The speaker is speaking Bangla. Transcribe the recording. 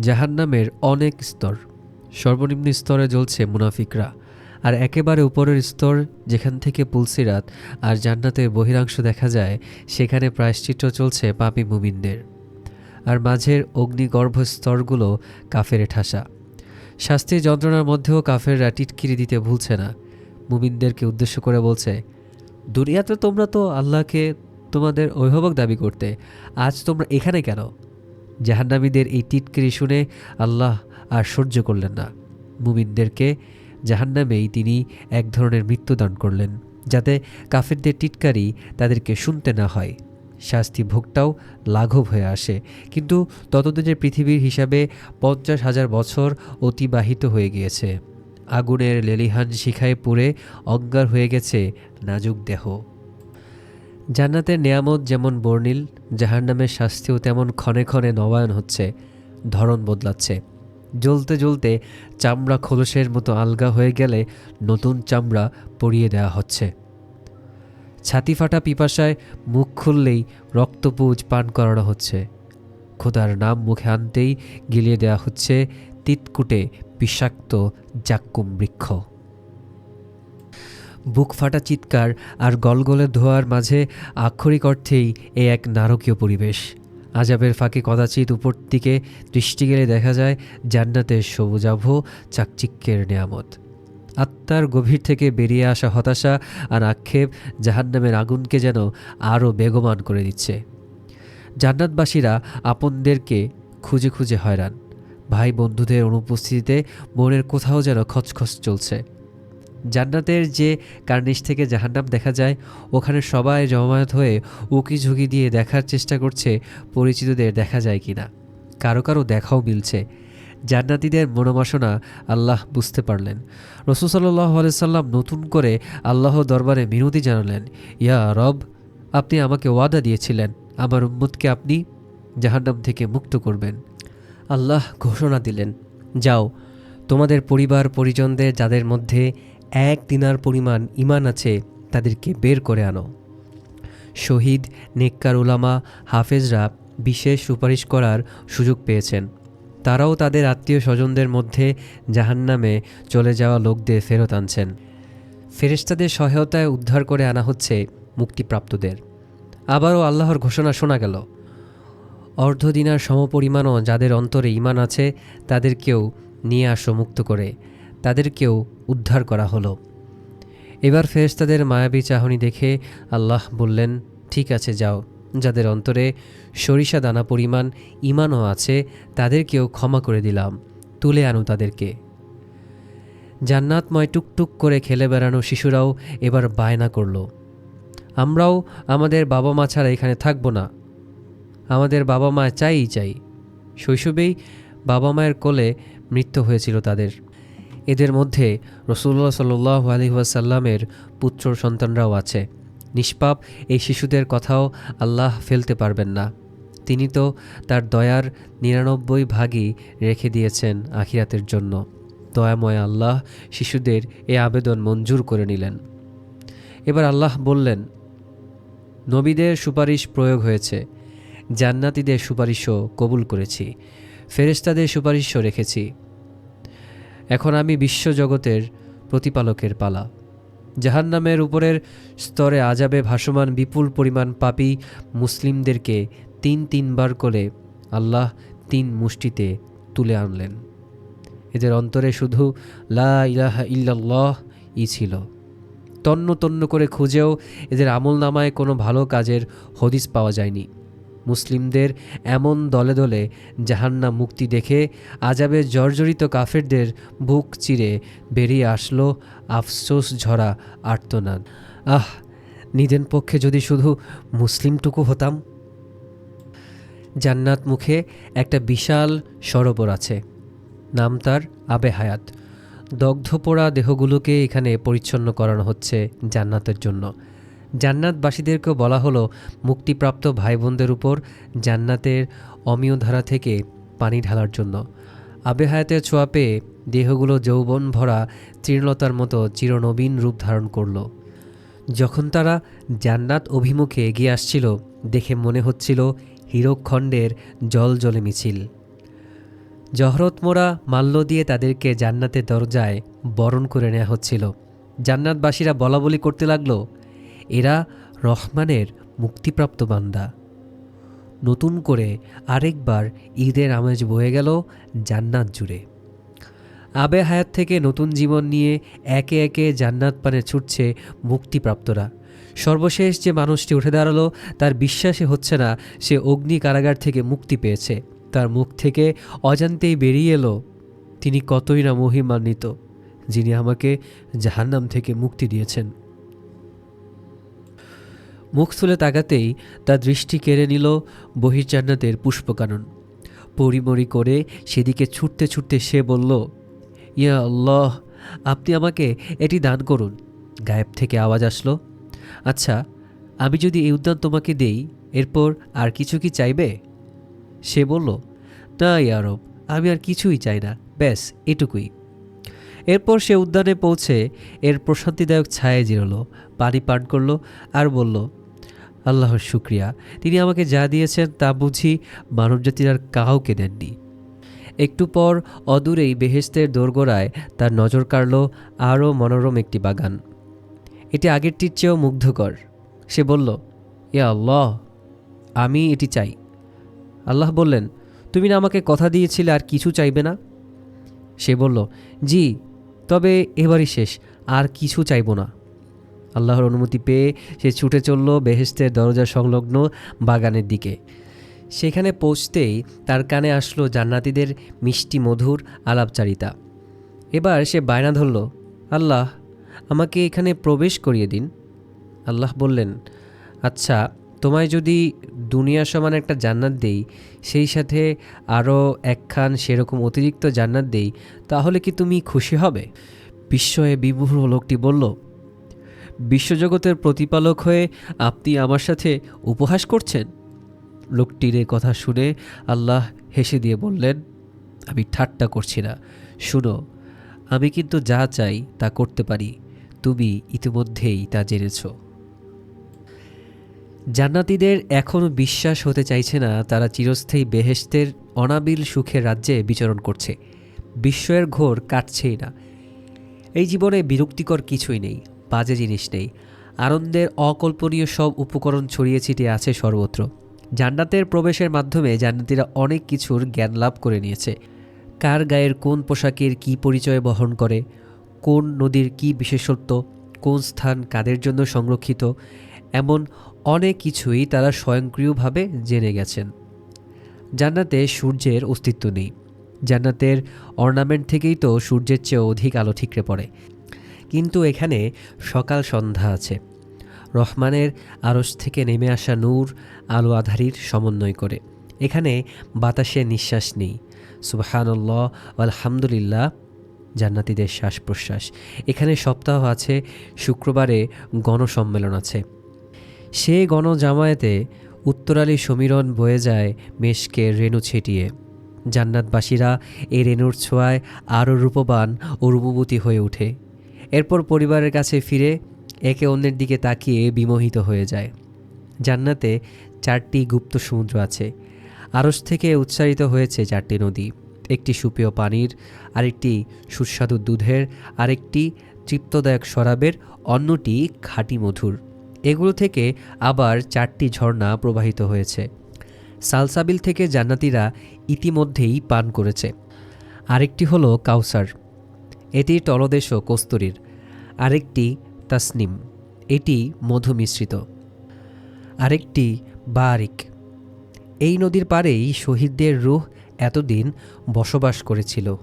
জাহান্নামের অনেক স্তর। সর্বনিম্ন স্তরে জ্বলছে মুনাফিকরা, আর একেবারে উপরের স্তর যেখান থেকে পুলসিরাত আর জান্নাতের বহিরাংশ দেখা যায়, সেখানে প্রায়শ্চিত্ত চলছে পাপি মুমিনদের। আর মাঝের অগ্নিগর্ভ স্তরগুলো কাফেরে ঠাসা। শাস্তির যন্ত্রণার মধ্যেও কাফেররা টিটকিরি দিতে ভুলছে না। মুমিনদেরকে উদ্দেশ্য করে বলছে, দুনিয়াতে তোমরা তো আল্লাহকে তোমাদের অভিভাবক দাবি করতে, আজ তোমরা এখানে কেন? জাহান্নামীদের এই টিটকিরি শুনে আল্লাহ আর সহ্য করলেন না। মুমিনদেরকে জাহান্নামেই তিনি এক ধরনের মৃত্যুদান করলেন, যাতে কাফেরদের টিটকারি তাদেরকে শুনতে না হয়। শাস্তি ভোগটাও লাঘব হয়ে আসে, কিন্তু ততদিনের পৃথিবীর হিসাবে পঞ্চাশ হাজার বছর অতিবাহিত হয়ে গিয়েছে। আগুনের লেলিহান শিখায় পুড়ে অজ্ঞার হয়ে গেছে নাজুক দেহ। জান্নাতের নেয়ামত যেমন বর্ণিল, জাহান্নামের শাস্তিও তেমন ক্ষণে ক্ষণে নবায়ন হচ্ছে, ধরন বদলাচ্ছে। জ্বলতে জ্বলতে চামড়া খোলসের মতো আলগা হয়ে গেলে নতুন চামড়া পরিয়ে দেওয়া হচ্ছে। ছাতি ফাটা পিপাসায় মুখ খুললেই রক্তপুজ পান করানো হচ্ছে। খোদার নাম মুখে আনতেই গিলিয়ে দেওয়া হচ্ছে তিতকুটে বিষাক্ত জাক্কুম বৃক্ষ। বুক ফাটা চিৎকার আর গলগলে ধোয়ার মাঝে আক্ষরিক অর্থেই এ এক নারকীয় পরিবেশ। আজাবের ফাঁকে কদাচিৎ উপর দিকে দৃষ্টি গেলে দেখা যায় জান্নাতের সবুজাভ চাকচিক্যের নেয়ামত। আত্মার গভীর থেকে বেরিয়ে আসা হতাশা আর আক্ষেপ জাহান্নামের আগুনকে যেন আরও বেগমান করে দিচ্ছে। জান্নাতবাসীরা আপনদেরকে খুঁজে খুঁজে হয়রান। ভাই বন্ধুদের অনুপস্থিতিতে মনের কোথাও যেন খচখচ চলছে। জান্নাতের যে কার্নিশ থেকে জাহান্নাম দেখা যায়, ওখানে সবাই জমায়েত হয়ে উকি ঝুঁকি দিয়ে দেখার চেষ্টা করছে, পরিচিতদের দেখা যায় কি না। কারও কারও দেখাও মিলছে। জান্নাতিদের মনোবাসনা আল্লাহ বুঝতে পারলেন। রসুল সাল্লাহ সাল্লাম নতুন করে আল্লাহ দরবারে মিনতি জানালেন, ইয়া রব, আপনি আমাকে ওয়াদা দিয়েছিলেন, আমার উম্মতকে আপনি জাহান্নাম থেকে মুক্ত করবেন। আল্লাহ ঘোষণা দিলেন, যাও, তোমাদের পরিবার পরিজনদের যাদের মধ্যে এক দিনার পরিমাণ ইমান আছে, তাদেরকে বের করে আনো। শহীদ নেককার উলামা হাফেজরা বিশেষ সুপারিশ করার সুযোগ পেয়েছেন। তারাও তাদের আত্মীয় স্বজনদের মধ্যে জাহান্নামে চলে যাওয়া লোকদের ফেরত আনছেন। ফেরেশতাদের সহায়তায় উদ্ধার করে আনা হচ্ছে মুক্তিপ্রাপ্তদের। আবারও আল্লাহর ঘোষণা শোনা গেল। অর্ধদিনার সমপরিমাণও যাদের অন্তরে ইমান আছে, তাদেরকেও নিয়ে আসো মুক্ত করে। তাদেরকেও উদ্ধার করা হলো। এবার ফেরেশতাদের মায়াবী চাহনি দেখে আল্লাহ বললেন, ঠিক আছে, যাও। যাদের অন্তরে সরিষা দানা পরিমাণ ইমানও আছে, তাদেরকেও ক্ষমা করে দিলাম। তুলে আনো তাদেরকে। জান্নাতময় টুকটুক করে খেলে বেড়ানো শিশুরাও এবার বায়না করল। আমরাও আমাদের বাবা মা ছাড়া এখানে থাকব না। আমাদের বাবা মা চাইই চাই। শৈশবেই বাবা মায়ের কোলে মৃত্যু হয়েছিল তাদের। এদের মধ্যে রসুল্লাহ সাল্লাহ আলহিহাসাল্লামের পুত্র সন্তানরাও আছে। নিষ্পাপ এই শিশুদের কথাও আল্লাহ ফেলতে পারবেন না। তিনি তো তার দয়ার নিরানব্বই ভাগই রেখে দিয়েছেন আখিরাতের জন্য। দয়াময় আল্লাহ শিশুদের এ আবেদন মঞ্জুর করে নিলেন। এবার আল্লাহ বললেন, নবীদের সুপারিশ প্রয়োগ হয়েছে। জান্নাতিদের সুপারিশও কবুল করেছি। ফেরেস্তাদের সুপারিশও রেখেছি। এখন আমি বিশ্বজগতের প্রতিপালকের পালা। জাহান্নামের উপরের স্তরে আজাবে ভাসমান বিপুল পরিমাণ পাপী মুসলিমদেরকে তিন তিনবার করে আল্লাহ তিন মুষ্টিতে তুলে আনলেন। এদের অন্তরে শুধু লা ইলাহা ইল্লাল্লাহ ই ছিল। তন্ন তন্ন করে খুঁজেও এদের আমল নামায় কোনো ভালো কাজের হদিস পাওয়া যায়নি। মুসলিমদের এমন দলে দলে জাহান্না মুক্তি দেখে আজাবে জর্জরিত কাফেরদের বুক চিরে বেরিয়ে আসলো আফসোস ঝরা আর্তনাদ। আহ, নিদেন পক্ষে যদি শুধু মুসলিমটুকু হতাম? জান্নাত মুখে একটা বিশাল সরোবর আছে, নাম তার আবে হায়াত। দগ্ধ পোড়া দেহগুলোকে এখানে পরিচ্ছন্ন করানো হচ্ছে জান্নাতের জন্য। জান্নাতবাসীদেরকেও বলা হলো, মুক্তিপ্রাপ্ত ভাই বোনদের উপর জান্নাতের অমীয় ধারা থেকে পানি ঢালার জন্য। আবে হায়াতের ছোঁয়া পেয়ে দেহগুলো যৌবন ভরা তৃণলতার মতো চিরনবীন রূপ ধারণ করল। যখন তারা জান্নাত অভিমুখে এগিয়ে আসছিল, দেখে মনে হচ্ছিল হীরকখণ্ডের জল জলে মিছিল। জহরত মোড়া মাল্য দিয়ে তাদেরকে জান্নাতের দরজায় বরণ করে নেওয়া হচ্ছিল। জান্নাতবাসীরা বলাবলি করতে লাগল এরা রহমানের মুক্তিপ্রাপ্ত বান্দা। নতুন করে আরেকবার ঈদের আমেজ বয়ে গেল জান্নাত জুড়ে। আবে হায়াত থেকে নতুন জীবন নিয়ে একে একে জান্নাত পানে ছুটছে মুক্তিপ্রাপ্তরা। সর্বশেষ যে মানুষটি উঠে দাঁড়াল, তার বিশ্বাসে হচ্ছে না সে অগ্নি কারাগার থেকে মুক্তি পেয়েছে। তার মুখ থেকে অজান্তেই বেরিয়ে এলো, তিনি কতই না মহিমান্বিত, যিনি আমাকে জাহান্নাম থেকে মুক্তি দিয়েছেন। মুখ তুলে তাকাতেই তার দৃষ্টি কেড়ে নিল বহির্জান্নাতের পুষ্পকানন। পরিমরি করে সেদিকে ছুটতে ছুটতে সে বলল, ইয়া আল্লাহ, আপনি আমাকে এটি দান করুন। গায়েব থেকে আওয়াজ আসলো আচ্ছা আমি যদি এই উদ্যান তোমাকে দেই, এরপর আর কিছু কি চাইবে? সে বলল, না ইয়ারব আমি আর কিছুই চাই না, ব্যাস, এটুকুই। এরপর সে উদ্যানে পৌঁছে এর প্রশান্তিদায়ক ছায়ে জিরল, পানি পান করল আর বলল আল্লাহর শুক্রিয়া। তিনি আমাকে যা দিয়েছেন তা বুঝি মানবজাতির আর কাউকে দেননি। একটু পর অদূরেই বেহেস্তের দোরগোড়ায় তার নজর কাড়ল আরও মনোরম একটি বাগান। এটি আগেরটির চেয়েও মুগ্ধকর। সে বলল, এ আল্লাহ, আমি এটি চাই। আল্লাহ বললেন, তুমি না আমাকে কথা দিয়েছিলে আর কিছু চাইবে না? সে বলল, জি, তবে এবারই শেষ, আর কিছু চাইব না। আল্লাহর অনুমতি পেয়ে সে ছুটে চলল বেহেস্তের দরজা সংলগ্ন বাগানের দিকে। সেখানে পৌঁছতেই তার কানে আসলো জান্নাতিদের মিষ্টি মধুর আলাপচারিতা। এবার সে বায়না ধরল, আল্লাহ, আমাকে এখানে প্রবেশ করিয়ে দিন। আল্লাহ বললেন আচ্ছা তোমায় যদি দুনিয়া সমান একটা জান্নাত দেই, সেই সাথে আরও একখান সেরকম অতিরিক্ত জান্নাত দেই, তাহলে কি তুমি খুশি হবে? বিস্ময়ে বিমূঢ় লোকটি বলল বিশ্বজগতের প্রতিপালক হয়ে আপনি আমার সাথে উপহাস করছেন? লোকটির এ কথা শুনে আল্লাহ হেসে দিয়ে বললেন, আমি ঠাট্টা করছি না। শুনো, আমি কিন্তু যা চাই তা করতে পারি। তুমি ইতিমধ্যেই তা জেনেছ। জান্নাতীদের এখনও বিশ্বাস হতে চাইছে না, তারা চিরস্থায়ী বেহেশতের অনাবিল সুখের রাজ্যে বিচরণ করছে। বিস্ময়ের ঘোর কাটছেই না। এই জীবনে বিরক্তিকর কিছুই নেই। বাজে জিনিস নেই। আনন্দের অকল্পনীয় সব উপকরণ ছড়িয়ে ছিটিয়ে আছে সর্বত্র। জান্নাতের প্রবেশের মাধ্যমে জান্নাতিরা অনেক কিছুর জ্ঞান লাভ করে নিয়েছে। কার গায়ের কোন পোশাকের কী পরিচয় বহন করে? কোন নদীর কী বিশেষত্ব? কোন স্থান কাদের জন্য সংরক্ষিত? এমন অনেক কিছুই তারা স্বয়ংক্রিয়ভাবে জেনে গেছেন। জান্নাতে সূর্যের অস্তিত্ব নেই। জান্নাতের অর্নামেন্ট থেকেই তো সূর্যের চেয়ে অধিক আলো ঠিকরে পড়ে। কিন্তু এখানে সকাল সন্ধ্যা আছে। রহমানের আড়স থেকে নেমে আসা নূর আলো আধারির সমন্বয় করে। এখানে বাতাসে নিঃশ্বাস নেই। সুবাহানল্লাহ, আলহামদুলিল্লাহ, জান্নাতিদের শ্বাস প্রশ্বাস এখানে সপ্তাহ আছে, শুক্রবারে গণসম্মেলন আছে। সে গণজামায়াতে উত্তরালি সমীরণ বয়ে যায় মেষকে রেণু ছিটিয়ে। জান্নাতবাসীরা এই রেণুর ছোঁয়ায় আরও রূপবান ও রূপবতী হয়ে ওঠে। এরপর পরিবারের কাছে ফিরে একে অন্যের দিকে তাকিয়ে বিমোহিত হয়ে যায়। জান্নাতে চারটি গুপ্ত সমুদ্র আছে। আরস থেকে উচ্চারিত হয়েছে চারটি নদী, একটি সুপেয় পানির, আরেকটি সুস্বাদু দুধের, আরেকটি তৃপ্তদায়ক শরাবের, অন্যটি খাঁটি মধুর। এগুলো থেকে আবার চারটি ঝর্ণা প্রবাহিত হয়েছে। সালসাবিল থেকে জান্নাতিরা ইতিমধ্যেই পান করেছে। আরেকটি হলো কাউসার। এটির তলদেশও কস্তুরীর। আরেকটি তাসনিম, এটি মধু মিশ্রিত আরেকটি বারিক। এই নদীর পারেই শহীদদের রুহ এতদিন বসবাস করেছিল।